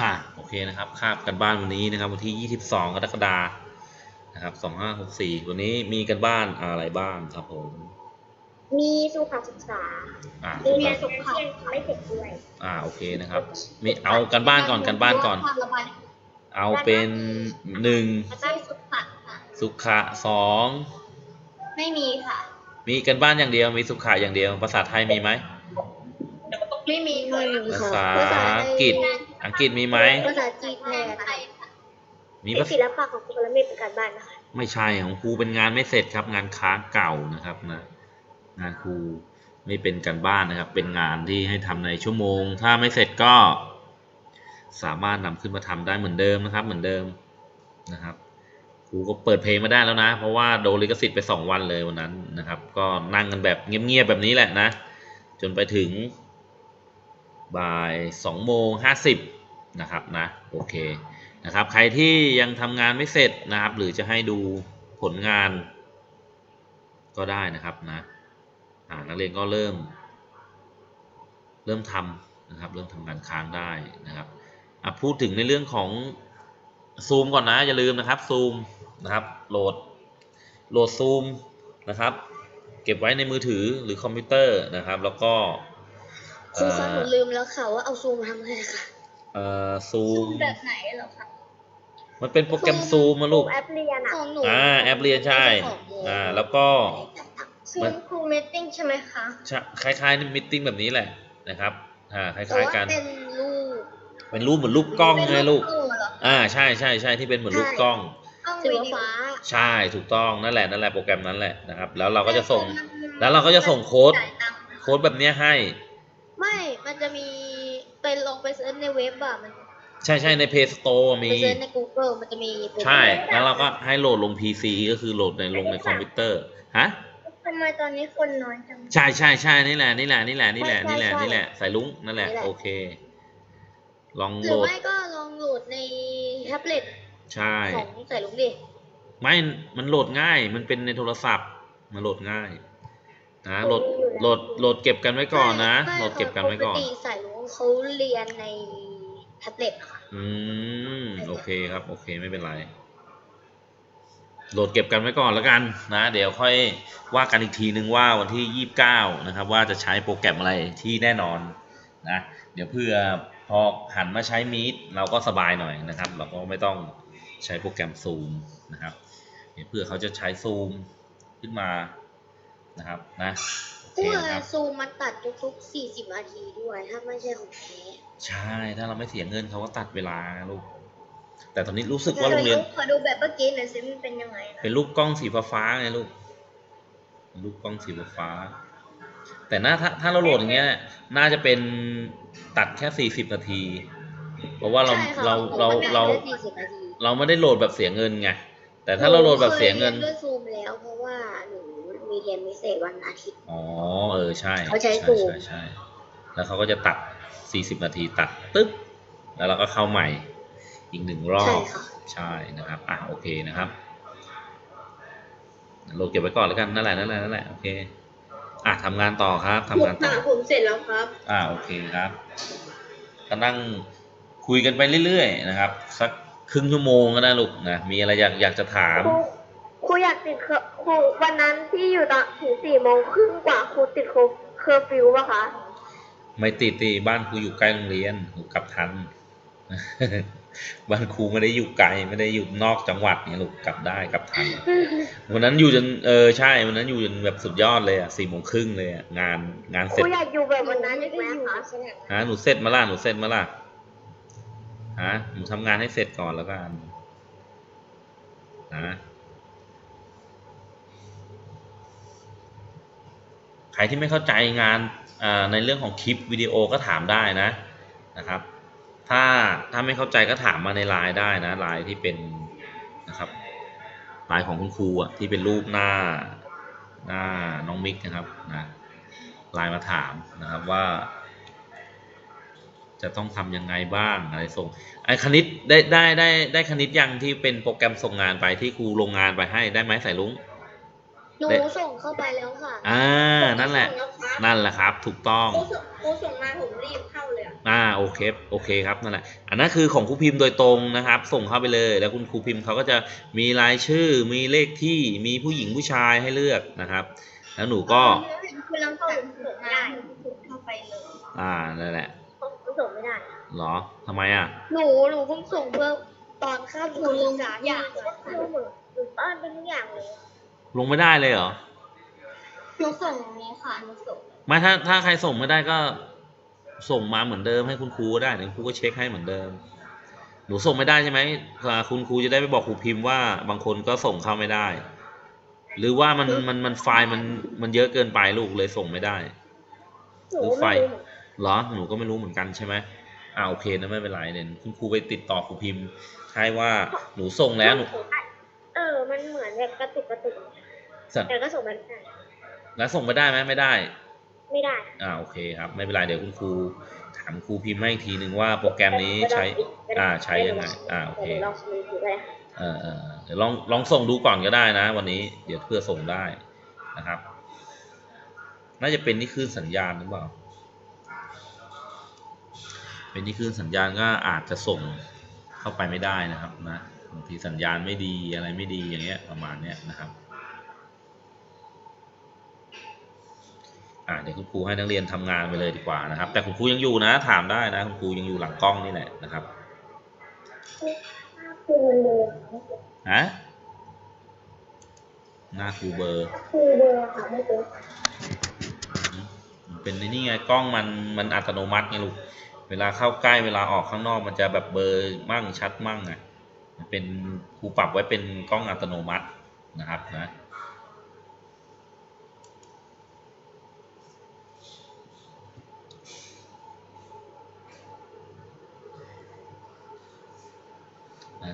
อ่าโอเคนะครับคาบกันบ้านวันนี้นะครับ วันที่ 22 กรกฎาคมนะครับ2564วันนี้มีกันบ้านอะไรบ้างครับผม มีสุขศึกษาอ่ามีเรียนสุขภาพไม่เสร็จด้วยอ่าโอเคนะครับมีเอากันบ้านก่อนกันบ้านก่อน ความระบายเอาเป็นหนึ่งแล้วก็สุขภาพค่ะ สุขะสองไม่มีค่ะ มีกันบ้านอย่างเดียวมีสุขะอย่างเดียวภาษาไทยมีไหม ไม่มีค่ะภาษาอังกฤษอัง กฤษมีไหม ภาษาจีนแทนค่ะมีมีภาษาศิลปะของคุณและเมฆเป็นการบ้านนะคะไม่ใช่ของครูเป็นงานไม่เสร็จครับ งานค้างเก่านะครับนะ งานครูไม่เป็นการบ้านนะครับ เป็นงานที่ให้ทำในชั่วโมง ถ้าไม่เสร็จก็ สามารถนำขึ้นมาทำได้เหมือนเดิมนะครับ เหมือนเดิมนะครับครูก็เปิดเพลงไม่ได้แล้วนะ เพราะว่าโดนลิขสิทธิ์ไปสองวันเลยวันนั้นนะครับ ก็นั่งกันแบบเงียบๆแบบนี้แหละนะ จนไปถึง บ่ายสองโมงห้าสิบนะครับนะโอเคนะครับใครที่ยังทำงานไม่เสร็จนะครับ หรือจะให้ดูผลงาน ก็ได้นะครับนะนักเรียนก็เริ่ม เริ่มทำนะครับ เริ่มทำงานค้างได้นะครับพูดถึงในเรื่องของซูมก่อนนะอย่าลืมนะครับซูมนะครับโหลดโหลดซูมนะครับ เก็บไว้ในมือถือหรือคอมพิวเตอร์นะครับ แล้วก็ ครูคะหนูลืมแล้วค่ะว่าเอาซูมมาทำไงค่ะเอ่อซูมแบบไหนเหรอคะมันเป็นโปรแกรมซูมมาลูกแอปเรียนอะของหนูอ่าแอปเรียนใช่อ่าแล้วก็ซูมครูเมตติ้งใช่ไหมคะใช่คล้ายๆมิทติ้งแบบนี้แหละนะครับอ่าคแต่ล้ายว่าๆกันเป็นรูปเป็นรูปเหมือนรูปกล้องไงลูกเป็นรูปเหรออ่าใช่ใช่ใช่ที่เป็นเหมือนรูปกล้องกล้องสีฟ้าใช่ถูกต้องนั่นแหละนั่นแหละโปรแกรมนั้นแหละนะครับ แล้วเราก็จะส่งแล้วเราก็จะส่งโค้ดจ่ายตังค์โค้ดแบบเนี้ยให้ ไม่ มันจะมีไปลองไปเซิร์ชในเว็บอะมันใช่ใช่ใน Play Store ไปมีเซิร์ชใน Google มันจะมีโปรแกรมใช่ แล้วเราก็ให้โหลดลง PC ก็คือโหลดในลงในคอมพิวเตอร์ฮะทำไมตอนนี้คนน้อยจัง ใช่ใช่ใช่นี่แหละนี่แหละนี่แหละนี่แหละใช่นี่แหละใช่นี่แหละใส่ลุงนั่นแหละนี่แหละโอเค ลองหโหรืลอดไม่ก็ลองโหลดในแท็บเล็ตใช่ของใส่ลุงดิไม่ มันโหลดง่าย มันเป็นในโทรศัพท์ มันโหลดง่าย นะโหลดโหลดโหลดเก็บกันไว้ก่อนนะใช่โหลดเก็บกันไว้ก่อนปกติใส่ลุงเขาเรียนในแท็บเล็ตค่ะอืมโอเคครับโอเคไม่เป็นไรโหลดเก็บกันไว้ก่อนแล้วกันนะเดี๋ยวค่อยว่ากันอีกทีนึงว่าวันที่ยี่สิบเก้านะครับ ว่าจะใช้โปรแกรมอะไรที่แน่นอนนะเดี๋ยวเพื่อพอหันมาใช้มีดเราก็สบายหน่อยนะครับ เราก็ไม่ต้องใช้โปรแกรมซูมนะครับเดี๋ยวเพื่อเขาจะใช้ซูมขึ้นมา นะครับนะโอเคตัวนะครับซูมมันตัดทุกๆ40นาทีด้วย ถ้าไม่ใช่ของแท้ใช่ถ้าเราไม่เสียเงินเขาก็ตัดเวลาลูก แต่ตอนนี้รู้สึกว่าโรงเรียนขอดูแบบเมื่อกี้หน่อยสิมันเป็นยังไงนะเป็นรูปกล้องสีฟ้าๆไงลูกเป็นรูปกล้องสีฟ้าๆแต่น่าถ้าถ้าเราโหลดอย่างเงี้ย น่าจะเป็นตัดแค่สี่สิบนาที เพราะว่าเราใช่ค่ะเราของเรามันเราได้40นาทีเราไม่ได้โหลดแบบเสียเงินไงแต่ถ้าเราโหลดแบบเสียเงินหครีด้วยซูมแล้วเพราะว่าหนู มีเรียนพิเศษวันอาทิตย์ อ๋อ เออ ใช่เขาใช้ใช่ซูมใช่ใช่ แล้วเขาก็จะตัดสี่สิบนาทีตัดตึ๊บ แล้วเราก็เข้าใหม่อีกหนึ่งรอใช่บค่ะ ใช่นะครับ อะ โอเคนะครับโหลดเก็บไว้ก่อนแล้วกัน นั่นแหละ นั่นแหละ นั่นแหละ โอเค อะทำงานต่อครับทำงานต่อ ผมเสร็จแล้วครับ อ่าโอเคครับก็นั่งคุยกันไปเรื่อยๆนะครับ สักครึ่งชั่วโมงก็ได้ลูกนะมีอะไรอยากอยากจะถาม ครู ครูอยากติดเคอร์ครูวันนั้นที่อยู่ตอนถึงสี่โมงครึ่งกว่าครูติดเคอร์เคอร์ฟิวป่ะคะ ไม่ติดตีบ้านครูอยู่ใกล้โรงเรียนครูกลับทัน บ้านครูไม่ได้อยู่ไกลไม่ได้อยู่นอกจังหวัดเนี่ยลูกกลับได้กลับทัน วันนั้นอยู่จนเออใช่วันนั้นอยู่จนแบบสุดยอดเลยอะสี่โมงครึ่งเลยอะงานงานคเสรูร็จอยากอยู่แบบวันนั้นอีกไหมคะฮะหนูเสร็จมาล่ะหนูเสร็จมาล่ะฮะหนูทำงานให้เสร็จก่อนแล้วกันฮะ ใครที่ไม่เข้าใจงานในเรื่องของคลิปวิดีโอก็ถามได้นะนะครับ ถ้าถ้าไม่เข้าใจก็ถามมาในไลน์ได้นะไลน์ที่เป็นนะครับไลน์ของคุณครูอะที่เป็นรูปหน้าหน้าน้องมิกนะครับนะไลน์มาถามนะครับว่า จะต้องทำยังไงบ้างอะไรส่งไอ้คณิตได้ได้ได้ได้คณิตยังที่เป็นโปรแกรมส่งงานไปที่ครูลงงานไปให้ได้ไหมสายลุง หนูได้ส่งเข้าไปแล้วค่ะอ่านั่นแหละส่งวครับนั่นแหละครับ ถูกต้องครูส่งครูส่งมาผมรีบเข้าเลยอะอ่าโอเคโอเคครับนั่นแหละอันนั้นคือของครูพิมพ์โดยตรงนะครับ ส่งเข้าไปเลย แล้วคุณครูพิมพ์เขาก็จะมีรายชื่อ มีเลขที่มีผู้หญิงผู้ชายให้เลือกนะครับ แล้วหนูก็คือลังเข้าผมส่งไม่ได้ผมเข้าไปเลยอ่านั่นแหละผมส่งไม่ได้เหรอทำไมอะ หนูหนูเพิ่งส่งเพื่อตอนข้ามหนูลงสามอย่างเลยคือเหมือนหนูต้อนเป็นทุกอย่างเลย ลงไม่ได้เลยเหรอ หนูส่งนี้ค่ะหนูส่งไม่ถ้าถ้าใครส่งไม่ได้ก็ส่งมาเหมือนเดิมให้คุณครูก็ได้เดี๋ยวครูก็เช็คให้เหมือนเดิม หนูส่งไม่ได้ใช่ไหมอ่าคุณครูจะได้ไปบอกครูพิมพ์ว่าบางคนก็ส่งเข้าไม่ได้ หรือว่ามันมันมันไฟล์มันมันเยอะเกินไปลูกเลยส่งไม่ได้ หนูหรือไฟไม่รู้เหรอหนูก็ไม่รู้เหมือนกันใช่ไหมอ่าโอเคนะไม่เป็นไรเนี่ยคุณครูไปติดต่อครูพิมพ์ใช่ว่าหนูส่งแล้วหนู เออ มันเหมือนแบบกระตุกกระตุก สั่นแต่ก็ส่งไม่ได้แล้วส่งไปได้ไหมไม่ได้ ไม่ได้ อ่าโอเคครับ ไม่เป็นไรเดี๋ยวคุณครูถามครูพิมพ์ให้อีกทีหนึ่งว่าโปรแกรมนี้ใช้ อ่าใช้ยังไง อ่าโอเคดี๋ยวลองดูดูได้ค่ะเออเออเออเดี๋ยวลองลองส่งดูก่อนก็ได้นะ วันนี้เดี๋ยวเพื่อส่งได้นะครับ น่าจะเป็นนี่คลื่นสัญญาณหรือเปล่า เป็นนี่คลื่นสัญญาณก็อาจจะส่งเข้าไปไม่ได้นะครับนะบางทีสัญญาณไม่ดีอะไรไม่ดีอย่างเงี้ยประมาณเนี้ยนะครับ อ่าเดี๋ยวคุณครูให้นักเรียนทำงานไปเลยดีกว่านะครับ แต่คุณครูยังอยู่นะ ถามได้นะ คุณครูยังอยู่หลังกล้องนี่แหละนะครับคือมันเลยฮะหน้าครูเบอร์คือเบอร์ค่ะไม่เป็นมันเป็นในนี่ไงกล้องมันมันอัตโนมัติไงลูกเวลาเข้าใกล้เวลาออกข้างนอกมันจะแบบเบลอร์มั่งชัดมั่งอะมันเป็นครูปรับไว้เป็นกล้องอัตโนมัตินะครับนะ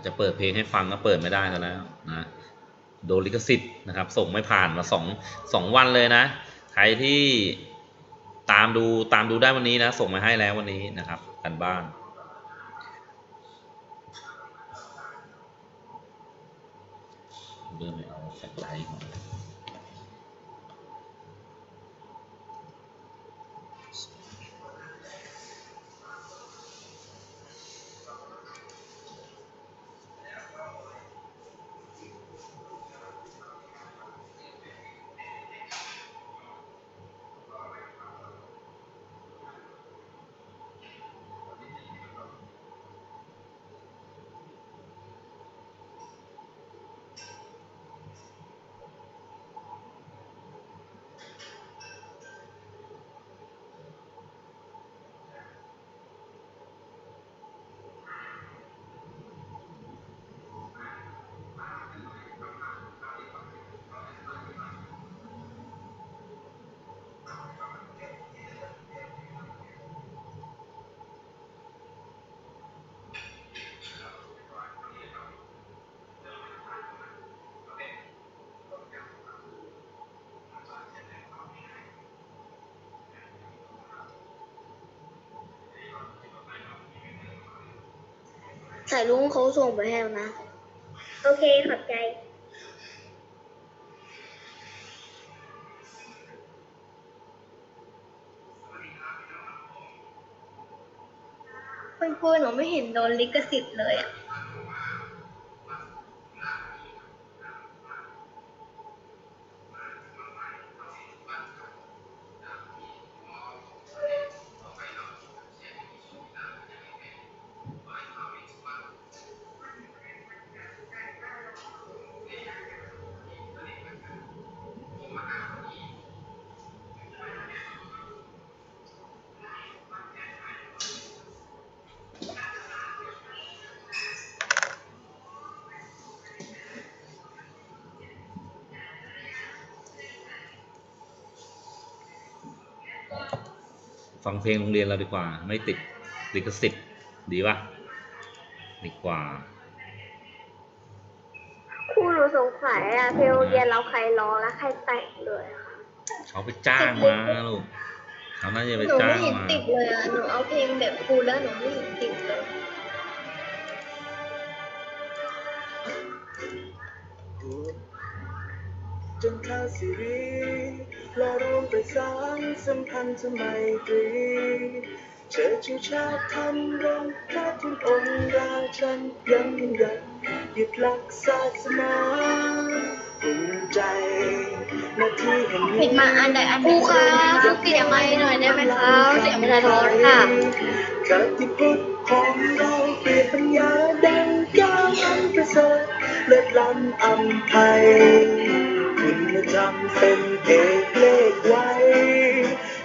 จะเปิดเพลงให้ฟังก็เปิดไม่ได้แล้วนะโดนลิขสิทธิ์นะครับ ส่งไม่ผ่านมาสองสองวันเลยนะ ใครที่ตามดูตามดูได้วันนี้นะ ส่งมาให้แล้ววันนี้นะครับกันบ้านเริ่มไม่เอาแฟลชไลท์ สายลุงเขาส่งไปให้แล้วนะ โอเค ขอบใจ คุณครูหนูไม่เห็นโดนลิขสิทธิ์เลยอะ ฟังเพลงโรงเรียนเราดีกว่า ไม่ติดลิขสิทธิ์ดีป่ะดีกว่าครูหนูสงสัยอะเพลงโรงเรียนเราใครร้องและใครแต่งเลยอะค่ะเขาไปจ้างมาลูกเขาน่าจะไปหนูจ้าไม่งเห็นมาติดเลยอะหนูเอาเพลงแบบครูแล้วหนูไม่เห็นติดเลย จนทาสิรี และรวมประสานสัมพันธไมตรีเชิดชูชาติทำรงพระทุนองค์ราชันยังหยัดยึดหลักศาสนาภูมิใจหน้าที่แห่งนี้ ปิดมาอันใดอันหนึ่งครูคะปิดไมค์หน่อยได้ไหมคะเสียงมันสะท้อนค่ะ คติพุทธของเราเปรียบปัญญาดังก้าวอันประเสริฐเลิศล้ำอำไพ คุณธรรมเป็นเอกเลขไว้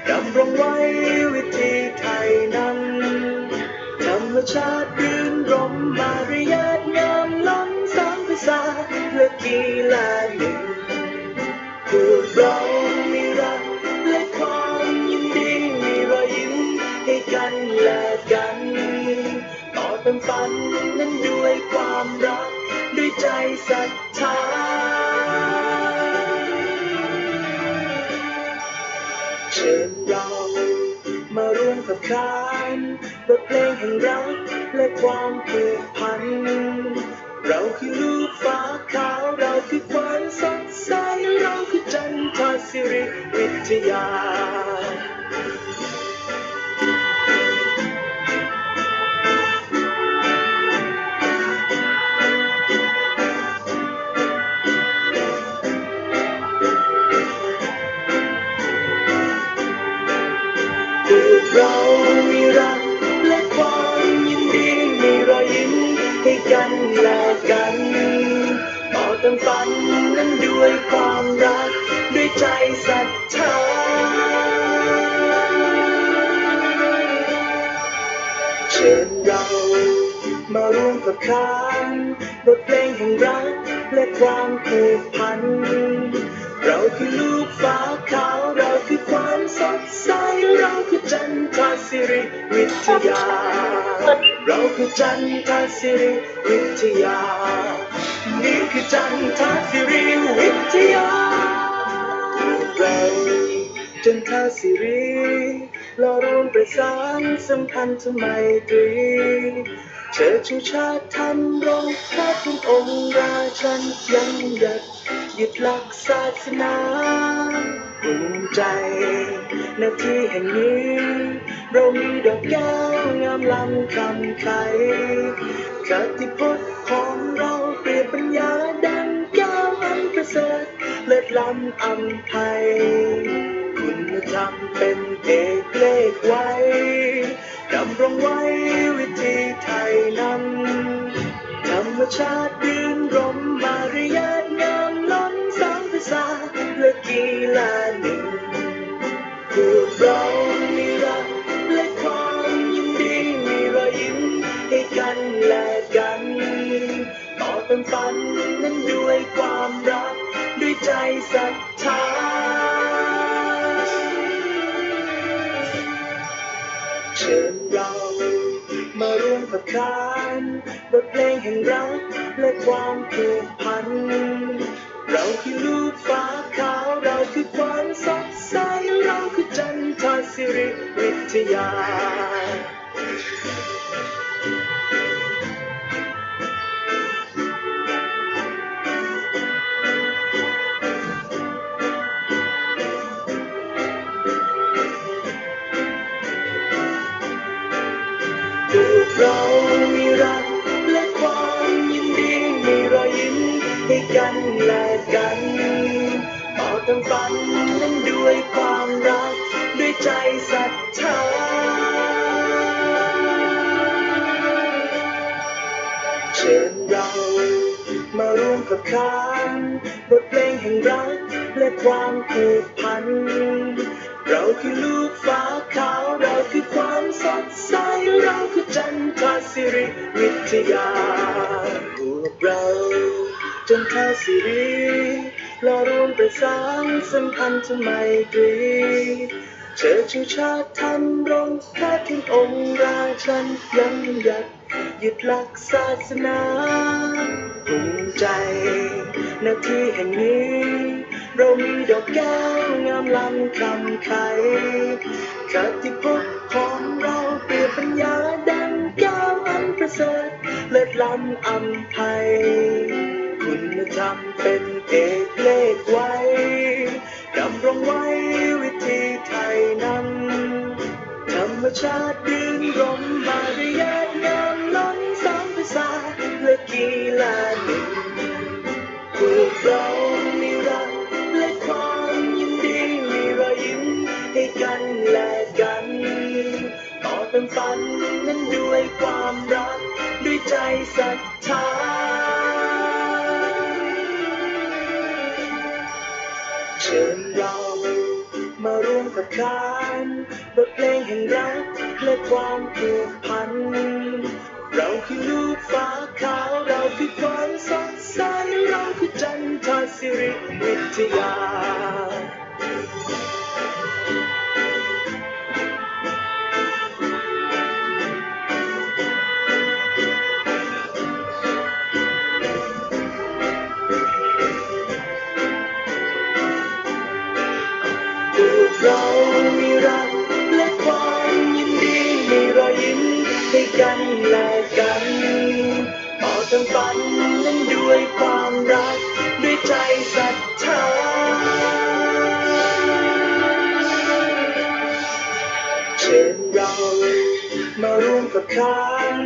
ดำรงไว้วิธีไทยนั้น ธรรมชาติยืนรมมารยาทงามล้ำสามภาษาและกีฬาหนึ่งพวกเรามีรักและความยินดีมีรอยยิ้มให้กันและกันต่อเติมฝันนั้นด้วยความรักด้วยใจศรัทธา ร่วมกับขานบทเพลงแห่งรักและความผูกพัน เราคือลูกฟ้าขาว เราคือควันสดใส เราคือจันทศิริวิทยาเรา คือลูกฟ้าขาวเราคือความสดใสเราคือจันทศิริวิทยา เราคือจันทศิริวิทยา นี่คือจันทศิริวิทยา เราจันท่าสิรีเรารวมประสานสัมพันธ์ไมตรีเชิดชูชาติทำรงพระคุณองค์ราชันยังหยัด ยึดหลักศาสนาภูมิใจหน้าที่แห่งนี้ เรามีดอกแก้วงามล้ำคำไขคติพจน์ของเราเปรียบปัญญาดังแก้วอันประเสริฐเลิศล้ำอำไพคุณธรรมเป็นเอกเลขไว้ดำรงไว้วิธีไทยนั้นธรรมชาติยืนรม ความผูกพัน เราคือลูกฟ้าขาว เราคือความสดใส เราคือจันทศิริวิทยา ร่วมกับขานบทเพลงแห่งรักและความผูกพัน เราคือลูกฟ้าขาว เราคือความสดใส เราคือจันทศิริวิทยาพวกเราจนทศิริเรารวมประสานสัมพันธ์ไมตรีเชิดชูชาติทำรงพระคุณองค์ราชันยังหยัดยึดหลักศาสนา ใจนาทีแห่งนี้ เรามีดอกแก้วงามล้ำคำไขคติพจน์ของเราเปรียบปัญญาดังแก้วอันประเสริฐเลิศล้ำอำไพคคุณธรรมเป็นเอกเลขไว้ดำรงไว้วิธีไทยนำธรรมชาติรื่นรมมาด้ ศรัทธาเชิญเรามาร่วมกับขานบทเพลงแห่งรักและความผูกพัน เราคือลูกฟ้าขาว เราคือความสดใสเราคือจันทศิริวิทยา ร่วมกับขาน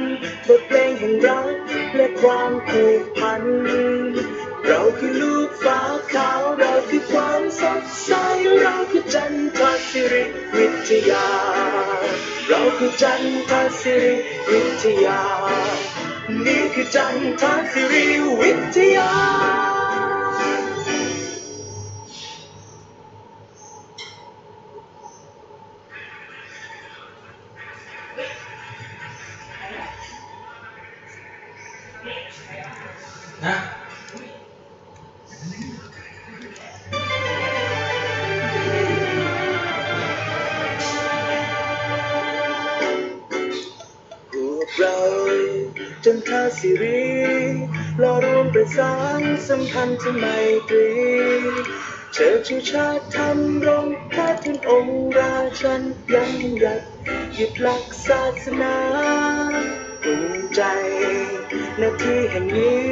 บทเพลงแห่งรักและความผูกพัน เราคือลูกฟ้าขาวเราคือความสดใสเราคือจันทศิริวิทยา เราคือจันทศิริวิทยา นี่คือจันทศิริวิทยา เรารวมประสานสัมพันธ์ที่ไมตรีเชิดชูชาติทำรงพระทุนองค์ราชันยังหยัดหยุดหลักศาสนาภูมิใจหน้าที่แห่งนี้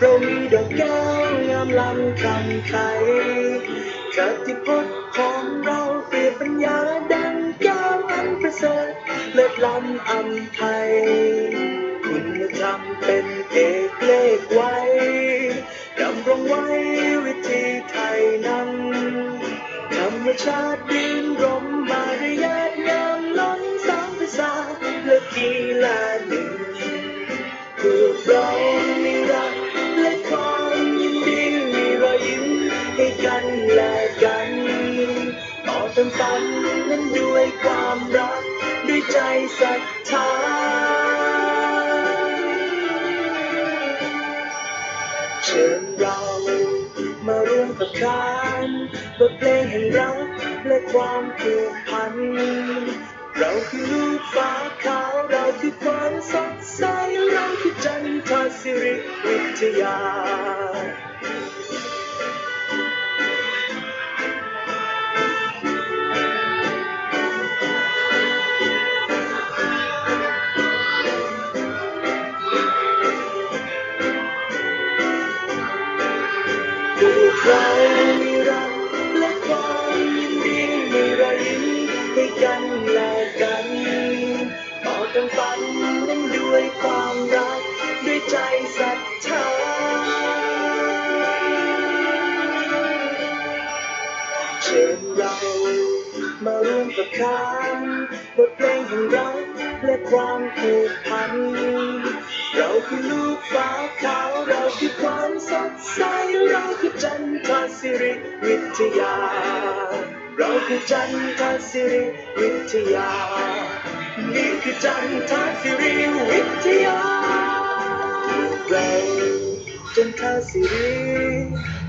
เรามีดอกแก้วงามล้ำคำไขคติพจน์ของเราเปรียบปัญญาดังแก้วอันประเสริฐเลิศล้ำอัมไพคุ ณธรรมเป็นเอกเลขไว้ดำรงไว้วิธีไทยนำธรรมชาติดินรมมาด้วยาติงามล้นสามภาษาและกีฬาหนึ่งพวกเรามีรักและความยินดีมีรอยยิ้มให้กันและกันต่อเติมฝันนั้นด้วยความรักด้วยใจศรัทธ ความผูกพัน เราคือลูกฟ้าขา งรักและความผูกพัน เราคือลูกฟ้าขาวเราคือความสดใสเราคือจันทศิริวิทยา เราคือจันทศิริวิทยา นี่คือจันทศิริวิทยา เราจันทาสิรี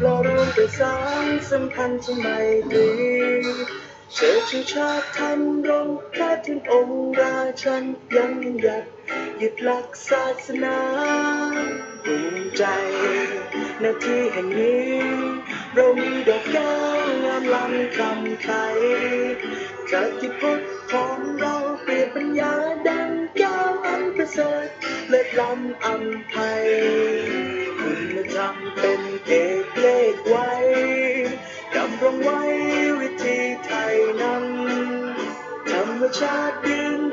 เราร่วมประสานสัมพันธ์ที่ไมตรี เชิดชูชาติทำรงพระถึงองค์ราชันยังหยัดหยุดหลักศาสนาภูมิใจหน้าที่แห่งนี้ เรามีดอกแก้วงามล้ำคำไขคติพจน์ของเราเปรียบปัญญาดังแก้วอันประเสริฐเลิศล้ำอัมไพคุำธ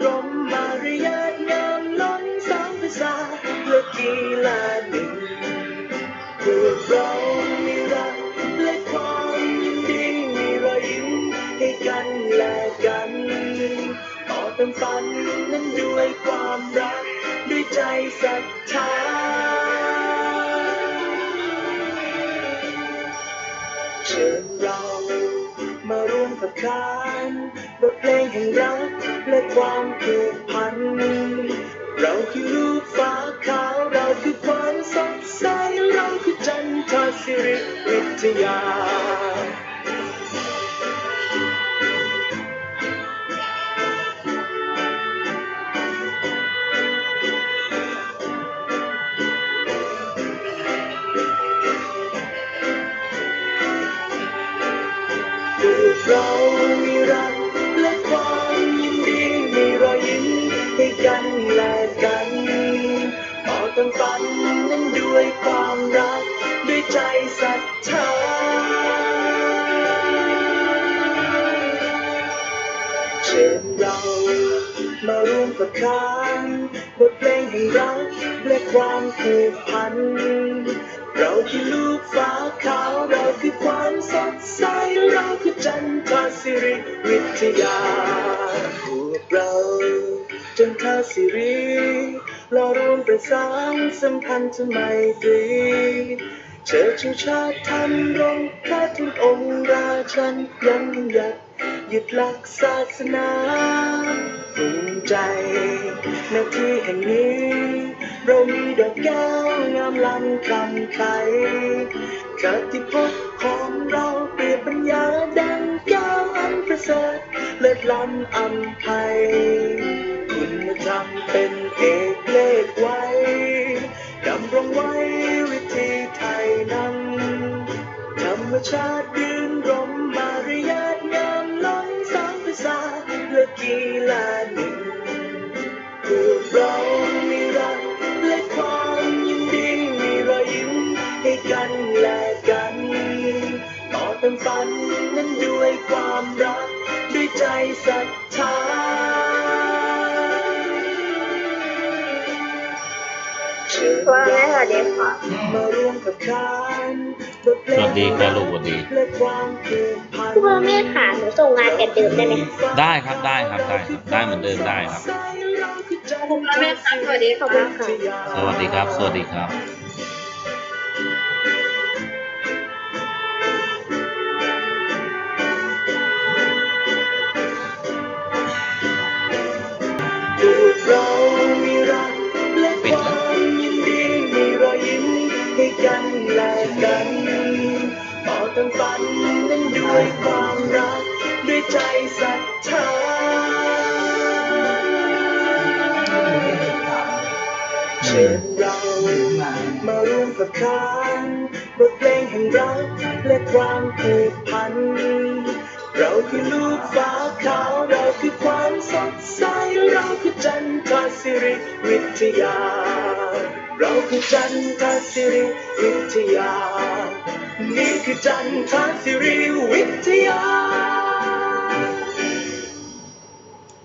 ร่วมกับขานบทเพลงแห่งรักและความผูกพัน เราคือลูกฟ้าขาวเราคือความสดใสเราคือจันทศิริวิทยาพวกเราจันทศิริเราร่วมประสานสัมพันธ์ไมตรีเชิดชูชาติทำรงพระทุนองค์ราชันยังหยัดยึดหลักศาสนา ใจนาที่แห่งนี้ เรามีดอกแก้วงามล้ำคำไขคติภพของเราเปรียบปัญญาดังแก้วอันประเสริฐเลิศล้ำอัมภัยคุณธรรมเป็นเอกเลขไว้ดำรงไว้วิธีไทยนำธรรมชาติยืนรมมารยาทงามล้นสามภาษาและกีฬาหนึ่ง พวกเรามีรักและความยินดีมีรอยยิ้มให้กันและกันต่อเติมฝันนั้นด้วยความรักด้วยใจศรัทธาเชิญว่าไงสวัสดีค่ะมาร่วมกับขานบทเพลสงวัสดีครับลูกสวัสดีและความผูกพันคุณพ่อแม่ค่ะหนูส่งงานแบบเดิมได้ไหมได้ครับได้ครับได้ครับได้เหมือนเดิมได้ครับ คุณพ่อแม่ครับสวัสดีขอบคุณค่ะสวัสดีครับ สวัสดีครับ ร่วมกับขานบทเพลงแห่งรักและความผูกพัน เราคือลูกฟ้าขาวเราคือความสดใส เราคือจันทศิริวิทยา เราคือจันทศิริวิทยา นี่คือจันทศิริวิทยา